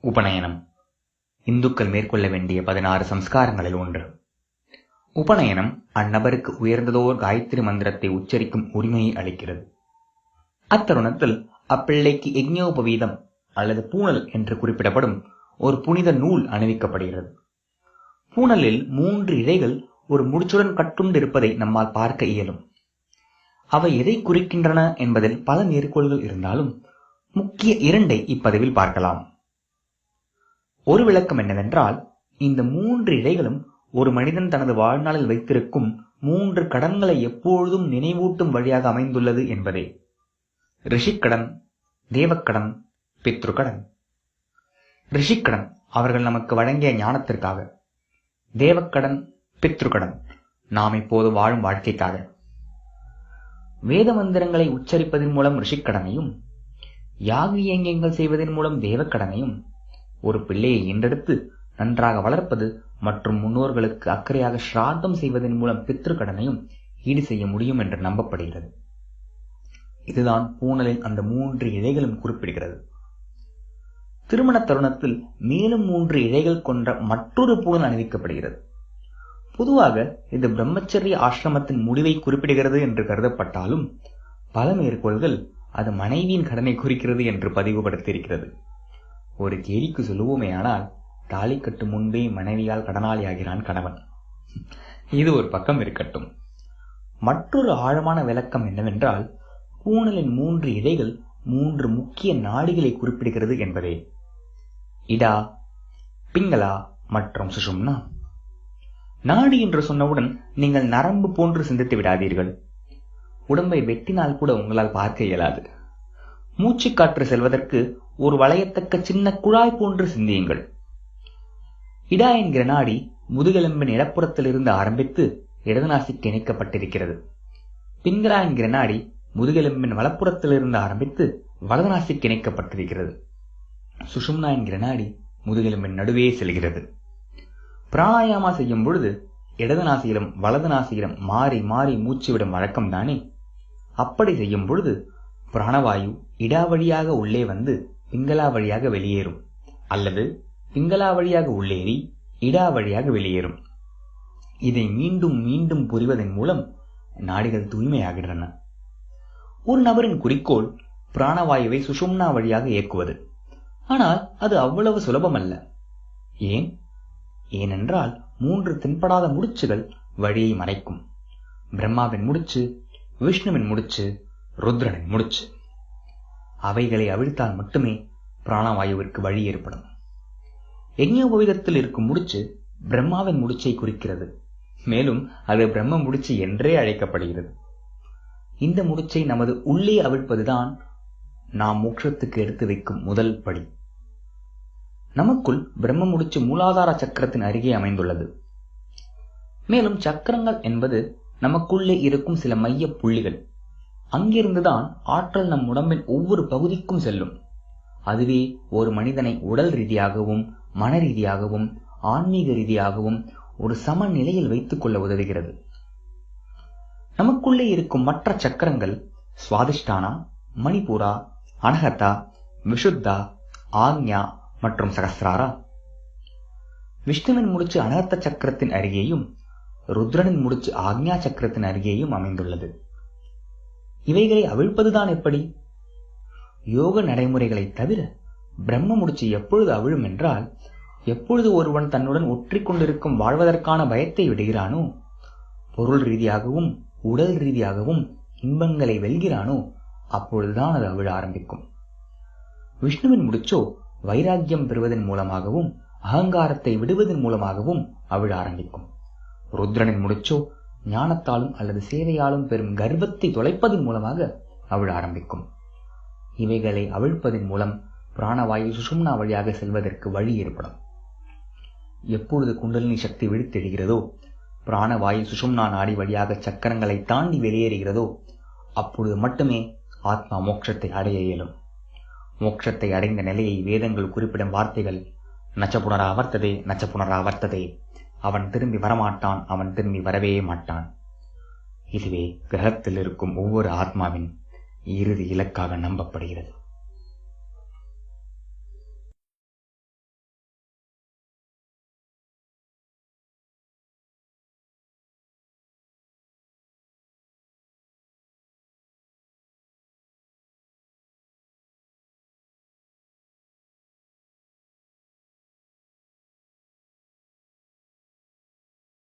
உபநயனம். இந்துக்கள் மேற்கொள்ள வேண்டிய பதினாறு சம்ஸ்காரங்களில் ஒன்று. உபநயனம் அந்நபருக்கு உயர்ந்ததோர் காயத்ரி மந்திரத்தை உச்சரிக்கும் உரிமையை அளிக்கிறது. அத்தருணத்தில் அப்பிள்ளைக்கு யஜ்ஞோபவீதம் அல்லது பூணல் என்று குறிப்பிடப்படும் ஒரு புனித நூல் அணிவிக்கப்படுகிறது. பூணலில் மூன்று இழைகள் ஒரு முடிச்சுடன் கட்டுண்டிருப்பதை நம்மால் பார்க்க இயலும். அவை எதை குறிக்கின்றன என்பதில் பல மேற்கோள்கள் இருந்தாலும் முக்கிய இரண்டை இப்பதிவில் பார்க்கலாம். ஒரு விளக்கம் என்னவென்றால் இந்த மூன்று இழைகளும் ஒரு மனிதன் தனது வாழ்நாளில் வைத்திருக்கும் மூன்று கடன்களை எப்பொழுதும் நினைவூட்டும் வழியாக அமைந்துள்ளது என்பதே. ரிஷிக்கடன் தேவக்கடன் பித்ருக்கடன். ரிஷிக்கடன் அவர்கள் நமக்கு வழங்கிய ஞானத்திற்காக. தேவக்கடன் பித்ருக்கடன். நாம் இப்போது வாழும் வாழ்க்கைக்காக. வேத மந்திரங்களை உச்சரிப்பதன் மூலம் ரிஷிக்கடனையும் யாக இயங்கியங்கள் செய்வதன் மூலம் தேவக்கடனையும் ஒரு பிள்ளையை ஈன்றெடுத்து நன்றாக வளர்ப்பது மற்றும் முன்னோர்களுக்கு அக்கறையாக ஸ்ராத்தம் செய்வதன் மூலம் பித்ரு கடனையும் ஈடு செய்ய முடியும் என்று நம்பப்படுகிறது. இதுதான் பூனலின் அந்த மூன்று இழைகளும் குறிப்பிடுகிறது. திருமண தருணத்தில் மேலும் மூன்று இழைகள் கொண்ட மற்றொரு பூணல் அணிவிக்கப்படுகிறது. பொதுவாக இது பிரம்மச்சரிய ஆசிரமத்தின் முடிவை குறிப்பிடுகிறது என்று கருதப்பட்டாலும் பல மேற்கோள்கள் அது மனைவியின் கடனை குறிக்கிறது என்று பதிவுபடுத்தியிருக்கிறது. ஒரு கேலிக்கு சொல்லுவோமேயானால் தாலி கட்டும் முன்பே மனைவியால் கடனாளியாகிறான் கணவன். இது ஒரு பக்கம் இருக்கட்டும். மற்றொரு ஆழமான விளக்கம் என்னவென்றால் பூணலின் மூன்று இழைகள் மூன்று முக்கிய நாடிகளை குறிப்பிடுகிறது என்பதே. இடா பிங்களா மற்றும் சுஷும்னா நாடி என்று சொன்னவுடன் நீங்கள் நரம்பு போன்று சிந்தித்து விடாதீர்கள். உடம்பை வெட்டினால் கூட உங்களால் பார்க்க இயலாது. மூச்சு காற்று செல்வதற்கு ஒரு வளையத்தக்க சின்ன குழாய் போன்று சிந்தியுங்கள். இடா என்கிற நாடி முதுகெலும்பின் இடப்புறத்திலிருந்து ஆரம்பித்து இடதுநாசிக்கு இணைக்கப்பட்டிருக்கிறது. பிங்களா என்கிற நாடி முதுகெலும்பின் வலப்புறத்திலிருந்து ஆரம்பித்து வலதுநாசிக்கு இணைக்கப்பட்டிருக்கிறது. சுஷும்னா என்கிற நாடி முதுகெலும்பின் நடுவே செல்கிறது. பிராணாயாமா செய்யும் பொழுது இடது நாசியிலும் வலது நாசியிலும் மாறி மாறி மூச்சு விடும் வழக்கம் தானே அப்படி செய்யும் பொழுது பிராணவாயு இடா வழியாக உள்ளே வந்து பிங்களா வழியாக வெளியேறும் அல்லது பிங்களா வழியாக உள்ளேறி இடா வழியாக வெளியேறும். இதை மீண்டும் மீண்டும் புரிவதன் மூலம் நாடிகள் தூய்மையாகின்றன. ஒரு நபரின் குறிக்கோள் பிராணவாயுவை சுஷும்னா வழியாக இயக்குவது. ஆனால் அது அவ்வளவு சுலபமல்ல. ஏன்? ஏனென்றால் மூன்று தென்படாத முடிச்சுகள் வழியை மறைக்கும். பிரம்மாவின் முடிச்சு விஷ்ணுவின் முடிச்சு ருத்ரனின் முடிச்சு. அவைகளை அவிழ்த்தால் மட்டுமே பிராணவாயுவிற்கு வழி ஏற்படும். யஜ்ஞோபவிதத்தில் இருக்கும் முடிச்சு பிரம்மாவின் முடிச்சை குறிக்கிறது. மேலும் அது பிரம்ம முடிச்சு என்றே அழைக்கப்படுகிறது. இந்த முடிச்சை நமது உள்ளே அவிழ்ப்பதுதான் நாம் மோட்சத்துக்கு எடுத்து வைக்கும் முதல் படி. நமக்குள் பிரம்ம முடிச்சு மூலாதார சக்கரத்தின் அருகே அமைந்துள்ளது. மேலும் சக்கரங்கள் என்பது நமக்குள்ளே இருக்கும் சில மைய புள்ளிகள். அங்கிருந்துதான் ஆற்றல் நம் உடம்பின் ஒவ்வொரு பகுதிக்கும் செல்லும். அதுவே ஒரு மனிதனை உடல் ரீதியாகவும் மன ரீதியாகவும் ஆன்மீக ரீதியாகவும் ஒரு சமநிலையில் வைத்துக் கொள்ள உதவுகிறது. நமக்குள்ளே இருக்கும் மற்ற சக்கரங்கள் சுவாதிஷ்டானா மணிபூரா அனகத்தா விஷுத்தா ஆக்ஞா மற்றும் சகசிராரா விஷ்ணுவின் முடிச்சு அனர்த்த சக்கரத்தின் அருகேயும் ருத்ரனின் முடிச்சு ஆக்ஞா சக்கரத்தின் அருகேயும் அமைந்துள்ளது. இவைகளை அவிழ்ப்பதுதான் எப்படி? யோக நடைமுறைகளை தவிர பிரம்ம முடிச்சு எப்பொழுது அவிழும் என்றால் எப்பொழுது ஒருவன் தன்னுடன் ஒற்றி கொண்டிருக்கும் வாழ்வதற்கான பயத்தை விடுகிறானோ பொருள் ரீதியாகவும் உடல் ரீதியாகவும் இன்பங்களை வெல்கிறானோ அப்பொழுதுதான் அது அவிழ ஆரம்பிக்கும். விஷ்ணுவின் முடிச்சோ வைராக்கியம் பெறுவதன் மூலமாகவும் அகங்காரத்தை விடுவதன் மூலமாகவும் அவிழ ஆரம்பிக்கும். ருத்ரனின் முடிச்சோ ஞானத்தாலும் அல்லது சேவையாலும் பெறும் கர்வத்தை தொலைப்பதன் மூலமாக அவிழ ஆரம்பிக்கும். இவைகளை அவிழ்ப்பதன் மூலம் பிராணவாயு சுஷும்னா வழியாக செல்வதற்கு வழி ஏற்படும். எப்பொழுது குண்டலினி சக்தி விழித்தெழுகிறதோ பிராணவாயு சுஷும்னா நாடி வழியாக சக்கரங்களை தாண்டி வெளியேறுகிறதோ அப்பொழுது மட்டுமே ஆத்மா மோட்சத்தை அடைய இயலும். மோட்சத்தை அடைந்த நிலையை வேதங்கள் குறிப்பிடும் வார்த்தைகள் நச்சப்புணரா அவர்த்ததே நச்சப்புணரா அவர்த்ததே அவன் திரும்பி வரமாட்டான் அவன் திரும்பி வரவே மாட்டான். இதுவே கிரகத்தில் இருக்கும் ஒவ்வொரு ஆத்மாவின் இறுதி இலக்காக நம்பப்படுகிறது.